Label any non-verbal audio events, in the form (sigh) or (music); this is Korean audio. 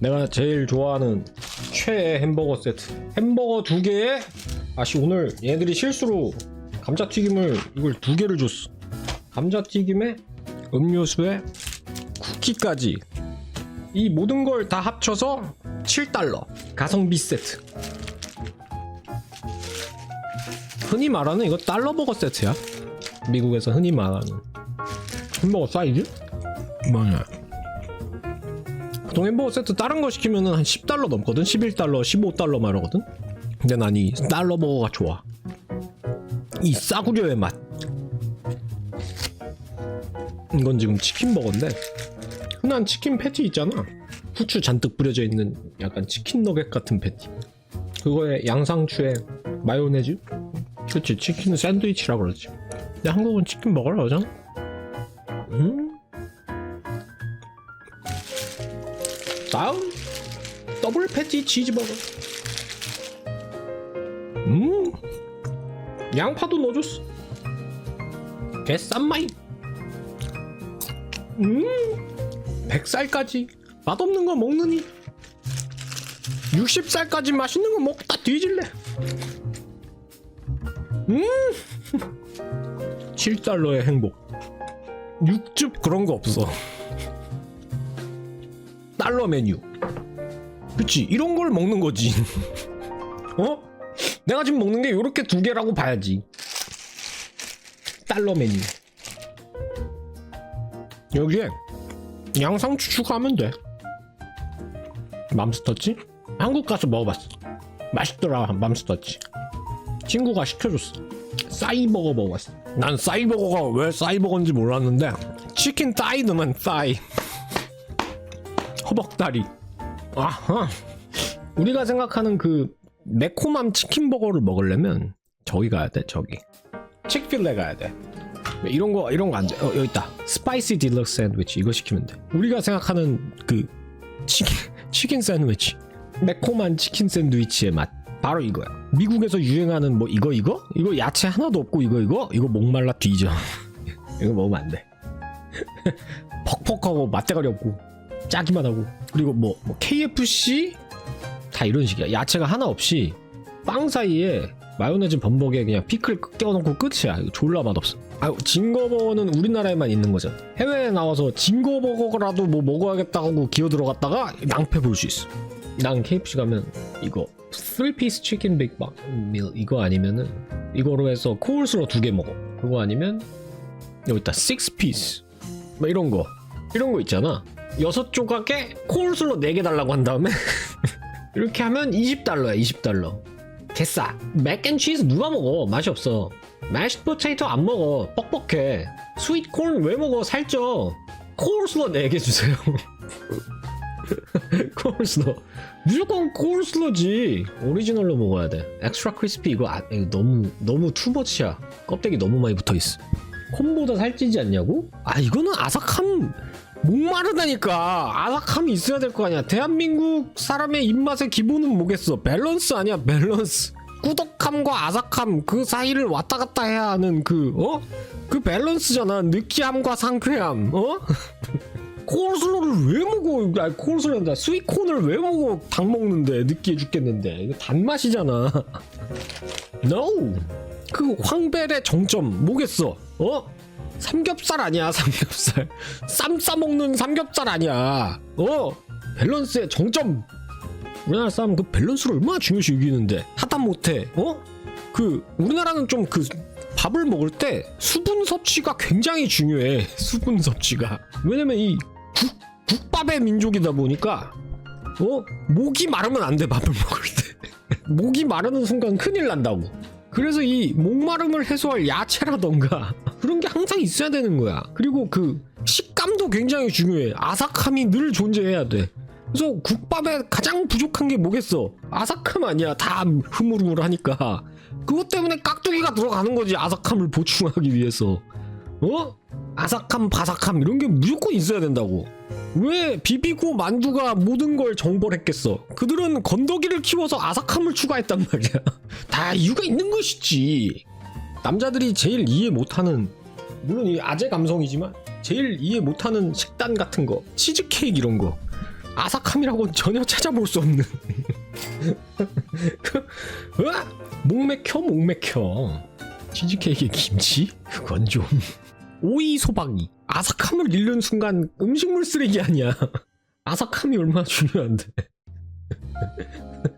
내가 제일 좋아하는 최애 햄버거 세트. 햄버거 두 개에 아씨 오늘 얘들이 실수로 감자튀김을 이걸 두 개를 줬어. 감자튀김에 음료수에 쿠키까지. 이 모든 걸 다 합쳐서 7달러. 가성비 세트. 흔히 말하는 이거 달러버거 세트야. 미국에서 흔히 말하는. 햄버거 사이즈? 뭐냐 보통 햄버거 세트 다른 거 시키면은 한 10달러 넘거든? 11달러 15달러 말하거든? 근데 난 이 달러 버거가 좋아. 이 싸구려의 맛. 이건 지금 치킨 버거인데 흔한 치킨 패티 있잖아. 후추 잔뜩 뿌려져 있는 약간 치킨 너겟 같은 패티. 그거에 양상추에 마요네즈? 그치 치킨 샌드위치라 그러지. 근데 한국은 치킨 버거라 그러잖아. 음 다음 더블 패티 치즈버거. 음 양파도 넣어줬어. 개싼 마이. 음 백살까지 맛없는 거 먹느니. 60살까지 맛있는 거 먹다 뒤질래. 음 (laughs) 7달러의 행복. 육즙 그런 거 없어 달러 메뉴. 그치? 이런 걸 먹는 거지. (laughs) 어? 내가 지금 먹는 게 요렇게 두 개라고 봐야지. 달러 메뉴. 여기에 양상추 추가하면 돼. 맘스터치? 한국 가서 먹어봤어. 맛있더라 맘스터치. 친구가 시켜줬어. 싸이버거 먹어봤어. 난 싸이버거가 왜 싸이버거인지 몰랐는데 치킨 따이 넣으면 싸이 허벅다리 아하 우리가 생각하는 그 매콤함 치킨버거를 먹으려면 저기 가야 돼 저기 칙필레 가야 돼 이런 거 이런 거 안 돼. 어, 여기 있다. 스파이시 딜럭스 샌드위치 이거 시키면 돼. 우리가 생각하는 그 치킨 치킨 샌드위치. 매콤한 치킨 샌드위치의 맛. 바로 이거야. 미국에서 유행하는 뭐 이거 이거? 이거 야채 하나도 없고 이거 이거? 이거 목말라 뒤져. (laughs) 이거 먹으면 안 돼. (laughs) 퍽퍽하고 맛대가리 없고 짜기만 하고 그리고 뭐, 뭐 KFC 다 이런 식이야. 야채가 하나 없이 빵 사이에 마요네즈 범벅에 그냥 피클 껴놓고 끝이야. 졸라 맛없어. 아, 징거버거는 우리나라에만 있는 거잖아. 해외에 나와서 징거버거라도 뭐 먹어야겠다고 기어 들어갔다가 낭패 볼 수 있어. 난 KFC 가면 이거 3피스 치킨 빅박 밀 이거 아니면은 이거로 해서 코울슬러 두개 먹어. 그거 아니면 여기 있다 6피스 뭐 이런 거 이런 거 있잖아. 여섯 조각에 코울슬러 네개 달라고 한 다음에 (laughs) 이렇게 하면 20달러야 20달러. 개싸. 맥앤치즈 누가 먹어? 맛이 없어. 매쉬 포테이토 안 먹어. 뻑뻑해. 스윗콘 왜 먹어? 살쪄. 코울슬러 4개 주세요. (laughs) 코울슬러. 무조건 코울슬러지. 오리지널로 먹어야 돼. 엑스트라 크리스피 이거, 아, 이거 너무 너무 투머치야. 껍데기 너무 많이 붙어 있어. 콘보다 살찌지 않냐고? 아 이거는 아삭함 목마르다니까. 아삭함이 있어야 될 거 아니야. 대한민국 사람의 입맛의 기본은 뭐겠어? 밸런스 아니야? 밸런스. 꾸덕함과 아삭함 그 사이를 왔다 갔다 해야 하는 그 어? 그 밸런스잖아. 느끼함과 상쾌함 어? (laughs) 콜슬로를 왜 먹어? 아니 콜슬로다. 스윗콘을 왜 먹어? 닭 먹는데 느끼해 죽겠는데. 이거 단맛이잖아. (laughs) No. 그 황벨의 정점 뭐겠어? 어? 삼겹살 아니야 삼겹살. (laughs) 쌈 싸먹는 삼겹살 아니야. 어? 밸런스의 정점. 우리나라 사람 그 밸런스를 얼마나 중요시 여기는데. 하다 못해. 어? 그 우리나라는 좀 그 밥을 먹을 때 수분 섭취가 굉장히 중요해. (laughs) 수분 섭취가. 왜냐면 이 국, 국밥의 민족이다 보니까 어? 목이 마르면 안 돼 밥을 (laughs) 먹을 때. 목이 마르는 순간 큰일 난다고. 그래서 이 목마름을 해소할 야채라던가 그런 게 항상 있어야 되는 거야. 그리고 그 식감도 굉장히 중요해. 아삭함이 늘 존재해야 돼. 그래서 국밥에 가장 부족한 게 뭐겠어? 아삭함 아니야. 다 흐물흐물 하니까. 그것 때문에 깍두기가 들어가는 거지. 아삭함을 보충하기 위해서. 어? 아삭함, 바삭함 이런 게 무조건 있어야 된다고. 왜 비비고 만두가 모든 걸 정벌했겠어? 그들은 건더기를 키워서 아삭함을 추가했단 말이야. (laughs) 다 이유가 있는 것이지. 남자들이 제일 이해 못하는 물론 이 아재 감성이지만 제일 이해 못하는 식단 같은 거 치즈 케이크 이런 거 아삭함이라고는 전혀 찾아볼 수 없는. (laughs) 으아! 목 맥혀 목 맥혀. 치즈 케이크에 김치? 그건 좀. 오이 소박이. 아삭함을 잃는 순간 음식물 쓰레기 아니야. (laughs) 아삭함이 얼마나 중요한데 (laughs)